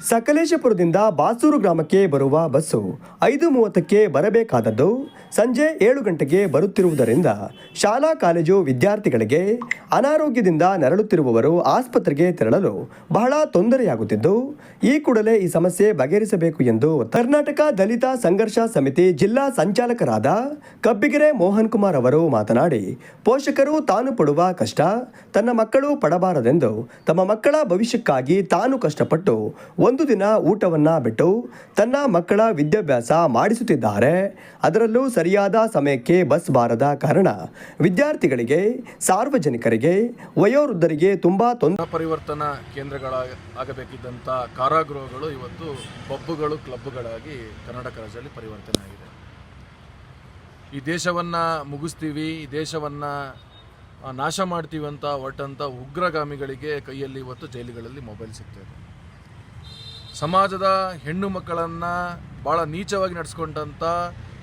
ಸಕಲೇಶಪುರದಿಂದ ಬಾಸೂರು ಗ್ರಾಮಕ್ಕೆ ಬರುವ ಬಸ್ಸು ಐದು ಮೂವತ್ತಕ್ಕೆ ಬರಬೇಕಾದದ್ದು. ಸಂಜೆ ಏಳು ಗಂಟೆಗೆ ಬರುತ್ತಿರುವುದರಿಂದ ಶಾಲಾ ಕಾಲೇಜು ವಿದ್ಯಾರ್ಥಿಗಳಿಗೆ ಅನಾರೋಗ್ಯದಿಂದ ನರಳುತ್ತಿರುವವರು ಆಸ್ಪತ್ರೆಗೆ ತೆರಳಲು ಬಹಳ ತೊಂದರೆಯಾಗುತ್ತಿದ್ದು, ಈ ಕೂಡಲೇ ಈ ಸಮಸ್ಯೆ ಬಗೆಹರಿಸಬೇಕು ಎಂದು ಕರ್ನಾಟಕ ದಲಿತ ಸಂಘರ್ಷ ಸಮಿತಿ ಜಿಲ್ಲಾ ಸಂಚಾಲಕರಾದ ಕಬ್ಬಿಗೆರೆ ಮೋಹನ್ ಕುಮಾರ್ ಅವರು ಮಾತನಾಡಿ, ಪೋಷಕರು ತಾನು ಪಡುವ ಕಷ್ಟ, ತನ್ನ ಮಕ್ಕಳು ಪಡಬಾರದೆಂದು, ತಮ್ಮ ಮಕ್ಕಳ ಭವಿಷ್ಯಕ್ಕಾಗಿ ತಾನು ಕಷ್ಟಪಟ್ಟು ಒಂದು ದಿನ ಊಟವನ್ನ ಬಿಟ್ಟು ತನ್ನ ಮಕ್ಕಳ ವಿದ್ಯಾಭ್ಯಾಸ ಮಾಡಿಸುತ್ತಿದ್ದಾರೆ. ಅದರಲ್ಲೂ ಸರಿಯಾದ ಸಮಯಕ್ಕೆ ಬಸ್ ಬಾರದ ಕಾರಣ ವಿದ್ಯಾರ್ಥಿಗಳಿಗೆ ಸಾರ್ವಜನಿಕರಿಗೆ ವಯೋವೃದ್ಧರಿಗೆ ತುಂಬಾ ತೊಂದರೆ ಪರಿವರ್ತನಾ ಕೇಂದ್ರಗಳ ಆಗಬೇಕಿದ್ದಂಥ ಕಾರಾಗೃಹಗಳು ಇವತ್ತು ಪಬ್ಬುಗಳು ಕ್ಲಬ್ಗಳಾಗಿ ಕರ್ನಾಟಕ ರಾಜ್ಯದಲ್ಲಿ ಪರಿವರ್ತನೆ ಆಗಿದೆ. ಈ ದೇಶವನ್ನು ಮುಗಿಸ್ತೀವಿ, ಈ ದೇಶವನ್ನು ನಾಶ ಮಾಡ್ತೀವಿ ಅಂತ ಹೊರಟಂಥ ಉಗ್ರಗಾಮಿಗಳಿಗೆ ಕೈಯಲ್ಲಿ ಇವತ್ತು ಜೈಲುಗಳಲ್ಲಿ ಮೊಬೈಲ್ ಸಿಗ್ತದೆ ಸಮಾಜದ ಹೆಣ್ಣು ಮಕ್ಕಳನ್ನು ಭಾಳ ನೀಚವಾಗಿ ನಡೆಸ್ಕೊಂಡಂಥ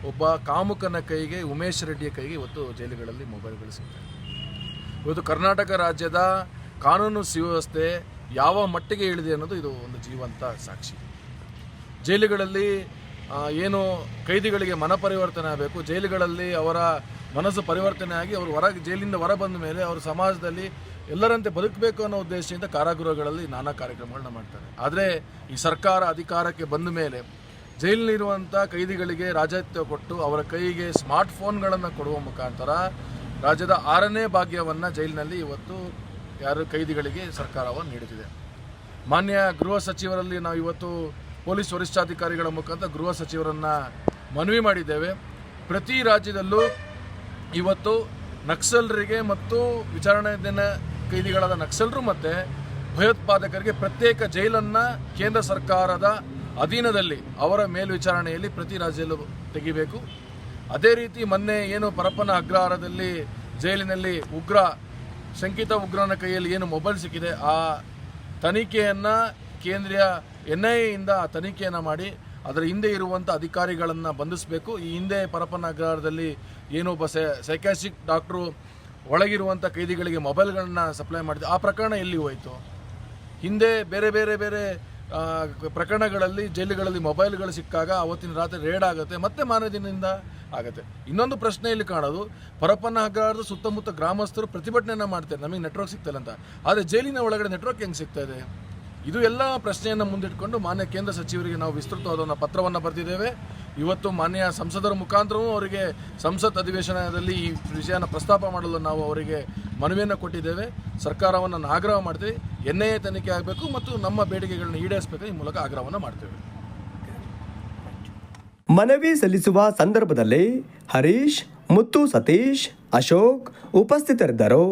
ಒಬ್ಬ ಕಾಮುಕನ ಕೈಗೆ, ಉಮೇಶ್ ರೆಡ್ಡಿಯ ಕೈಗೆ ಇವತ್ತು ಜೈಲುಗಳಲ್ಲಿ ಮೊಬೈಲ್ಗಳು ಸಿಗ್ತವೆ ಇವತ್ತು ಕರ್ನಾಟಕ ರಾಜ್ಯದ ಕಾನೂನು ಸುವ್ಯವಸ್ಥೆ ಯಾವ ಮಟ್ಟಿಗೆ ಇಳಿದೆ ಅನ್ನೋದು ಇದು ಒಂದು ಜೀವಂತ ಸಾಕ್ಷಿ. ಜೈಲುಗಳಲ್ಲಿ ಏನು ಕೈದಿಗಳಿಗೆ ಮನ ಪರಿವರ್ತನೆ ಆಗಬೇಕು, ಜೈಲುಗಳಲ್ಲಿ ಅವರ ಮನಸ್ಸು ಪರಿವರ್ತನೆ ಆಗಿ ಅವರು ಹೊರ, ಜೈಲಿಂದ ಹೊರ ಬಂದ ಮೇಲೆ ಅವರು ಸಮಾಜದಲ್ಲಿ ಎಲ್ಲರಂತೆ ಬದುಕಬೇಕು ಅನ್ನೋ ಉದ್ದೇಶದಿಂದ ಕಾರಾಗೃಹಗಳಲ್ಲಿ ನಾನಾ ಕಾರ್ಯಕ್ರಮಗಳನ್ನ ಮಾಡ್ತಾರೆ. ಆದರೆ ಈ ಸರ್ಕಾರ ಅಧಿಕಾರಕ್ಕೆ ಬಂದ ಮೇಲೆ ಜೈಲಿನಲ್ಲಿರುವಂಥ ಕೈದಿಗಳಿಗೆ ರಾಜತ್ವ ಕೊಟ್ಟು ಅವರ ಕೈಗೆ ಸ್ಮಾರ್ಟ್ ಫೋನ್ಗಳನ್ನು ಕೊಡುವ ಮುಖಾಂತರ ರಾಜ್ಯದ ಆರನೇ ಭಾಗ್ಯವನ್ನು ಜೈಲಿನಲ್ಲಿ ಇವತ್ತು ಯಾರು ಕೈದಿಗಳಿಗೆ ಸರ್ಕಾರವನ್ನು ನೀಡುತ್ತಿದೆ. ಮಾನ್ಯ ಗೃಹ ಸಚಿವರಲ್ಲಿ ನಾವು ಇವತ್ತು ಪೊಲೀಸ್ ವರಿಷ್ಠಾಧಿಕಾರಿಗಳ ಮುಖಾಂತರ ಗೃಹ ಸಚಿವರನ್ನ ಮನವಿ ಮಾಡಿದ್ದೇವೆ. ಪ್ರತಿ ರಾಜ್ಯದಲ್ಲೂ ಇವತ್ತು ನಕ್ಸಲರಿಗೆ ಮತ್ತು ವಿಚಾರಣೆಯ ಕೈದಿಗಳಾದ ನಕ್ಸಲರು ಮತ್ತು ಭಯೋತ್ಪಾದಕರಿಗೆ ಪ್ರತ್ಯೇಕ ಜೈಲನ್ನು ಕೇಂದ್ರ ಸರ್ಕಾರದ ಅಧೀನದಲ್ಲಿ ಅವರ ಮೇಲ್ವಿಚಾರಣೆಯಲ್ಲಿ ಪ್ರತಿ ರಾಜ್ಯದಲ್ಲೂ ತೆಗಿಬೇಕು. ಅದೇ ರೀತಿ ಮೊನ್ನೆ ಏನು ಪರಪ್ಪನ ಅಗ್ರಹಾರದಲ್ಲಿ ಜೈಲಿನಲ್ಲಿ ಉಗ್ರ, ಶಂಕಿತ ಉಗ್ರನ ಕೈಯಲ್ಲಿ ಏನು ಮೊಬೈಲ್ ಸಿಕ್ಕಿದೆ, ಆ ತನಿಖೆಯನ್ನು ಕೇಂದ್ರೀಯ ಎನ್ ಐ ಎಯಿಂದ ಆ ತನಿಖೆಯನ್ನು ಮಾಡಿ ಅದರ ಹಿಂದೆ ಇರುವಂಥ ಅಧಿಕಾರಿಗಳನ್ನು ಬಂಧಿಸಬೇಕು. ಈ ಹಿಂದೆ ಪರಪ್ಪನ ಅಗ್ರಹಾರದಲ್ಲಿ ಏನು ಒಬ್ಬ ಸೈಕಾಸ್ಟಿಕ್ ಡಾಕ್ಟ್ರು ಒಳಗಿರುವಂಥ ಕೈದಿಗಳಿಗೆ ಮೊಬೈಲ್ಗಳನ್ನು ಸಪ್ಲೈ ಮಾಡಿದೆ. ಆ ಪ್ರಕರಣ ಎಲ್ಲಿ ಹೋಯಿತು? ಹಿಂದೆ ಬೇರೆ ಬೇರೆ ಬೇರೆ ಪ್ರಕರಣಗಳಲ್ಲಿ ಜೈಲುಗಳಲ್ಲಿ ಮೊಬೈಲ್ಗಳು ಸಿಕ್ಕಾಗ ಅವತ್ತಿನ ರಾತ್ರಿ ರೇಡ್ ಆಗುತ್ತೆ. ಮತ್ತೆ ಮಾರನೇ ದಿನದಿಂದ ಆಗುತ್ತೆ. ಇನ್ನೊಂದು ಪ್ರಶ್ನೆ ಇಲ್ಲಿ ಕಾಣೋದು ಪರಪ್ಪನ ಅಗ್ರಹಾರದ ಸುತ್ತಮುತ್ತ ಗ್ರಾಮಸ್ಥರು ಪ್ರತಿಭಟನೆಯನ್ನು ಮಾಡ್ತಾರೆ ನಮಗೆ ನೆಟ್ವರ್ಕ್ ಸಿಗ್ತಲ್ಲ ಅಂತ. ಆದರೆ ಜೈಲಿನ ಒಳಗಡೆ ನೆಟ್ವರ್ಕ್ ಹೆಂಗೆ ಸಿಗ್ತಾ ಇದೆ? ಇದು ಎಲ್ಲ ಪ್ರಶ್ನೆಯನ್ನು ಮುಂದಿಟ್ಕೊಂಡು ಮಾನ್ಯ ಕೇಂದ್ರ ಸಚಿವರಿಗೆ ನಾವು ವಿಸ್ತೃತವಾದ ಪತ್ರವನ್ನು ಬರೆದಿದ್ದೇವೆ. ಇವತ್ತು ಮಾನ್ಯ ಸಂಸದರ ಮುಖಾಂತರವೂ ಅವರಿಗೆ ಸಂಸತ್ ಅಧಿವೇಶನದಲ್ಲಿ ಈ ವಿಷಯನ ಪ್ರಸ್ತಾಪ ಮಾಡಲು ನಾವು ಅವರಿಗೆ ಮನವಿಯನ್ನು ಕೊಟ್ಟಿದ್ದೇವೆ. ಸರ್ಕಾರವನ್ನು ಆಗ್ರಹ ಮಾಡ್ತೀವಿ. ಎನ್ ಐ ಎ ತನಿಖೆ ಆಗಬೇಕು ಮತ್ತು ನಮ್ಮ ಬೇಡಿಕೆಗಳನ್ನು ಈಡೇರಿಸಬೇಕು. ಈ ಮೂಲಕ ಆಗ್ರಹವನ್ನು ಮಾಡ್ತೇವೆ. ಮನವಿ ಸಲ್ಲಿಸುವ ಸಂದರ್ಭದಲ್ಲಿ ಹರೀಶ್ ಮುತ್ತು ಸತೀಶ್ ಅಶೋಕ್ ಉಪಸ್ಥಿತರಿದ್ದರು.